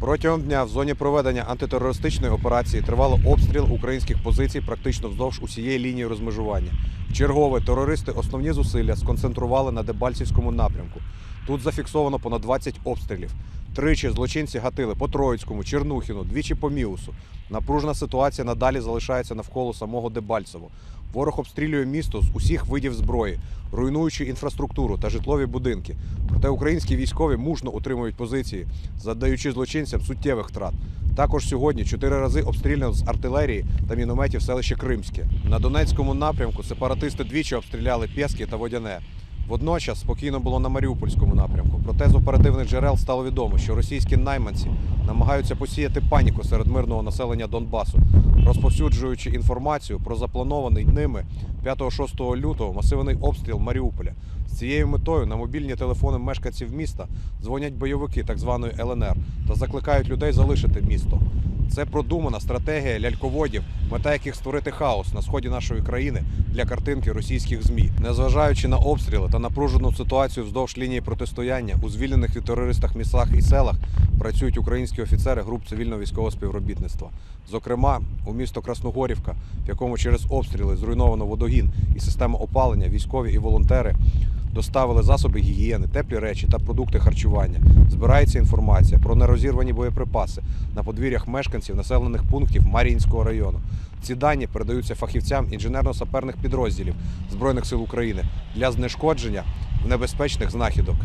Протягом дня в зоні проведення антитерористичної операції тривало обстріл українських позицій практично вздовж усієї лінії розмежування. Чергове терористи основні зусилля сконцентрували на Дебальцівському напрямку. Тут зафіксовано понад 20 обстрілів. Тричі злочинці гатили по Троїцькому, Чернухіну, двічі по Міусу. Напружена ситуація надалі залишається навколо самого Дебальцево. Ворог обстрілює місто з усіх видів зброї, руйнуючи інфраструктуру та житлові будинки. Проте українські військові мужно утримують позиції, задаючи злочинцям суттєвих втрат. Також сьогодні чотири рази обстріляно з артилерії та мінометів селище Кримське. На Донецькому напрямку сепаратисти двічі обстріляли Пєски та Водяне. Водночас спокійно було на Маріупольському напрямку. Проте з оперативних джерел стало відомо, що російські найманці намагаються посіяти паніку серед мирного населення Донбасу, розповсюджуючи інформацію про запланований ними 5-6 лютого масивний обстріл Маріуполя. З цією метою на мобільні телефони мешканців міста дзвонять бойовики так званої ЛНР та закликають людей залишити місто. Це продумана стратегія ляльководів, мета яких створити хаос на сході нашої країни для картинки російських змі. Незважаючи на обстріли та напружену ситуацію вздовж лінії протистояння у звільнених від терористах містах і селах працюють українські офіцери груп цивільно-військового співробітництва. Зокрема, у місто Красногорівка, в якому через обстріли зруйновано водогін і система опалення, військові і волонтери доставили засоби гігієни, теплі речі та продукти харчування. Збирається інформація про нерозірвані боєприпаси на подвір'ях мешканців населених пунктів Мар'їнського району. Ці дані передаються фахівцям інженерно-саперних підрозділів Збройних сил України для знешкодження небезпечних знахідок.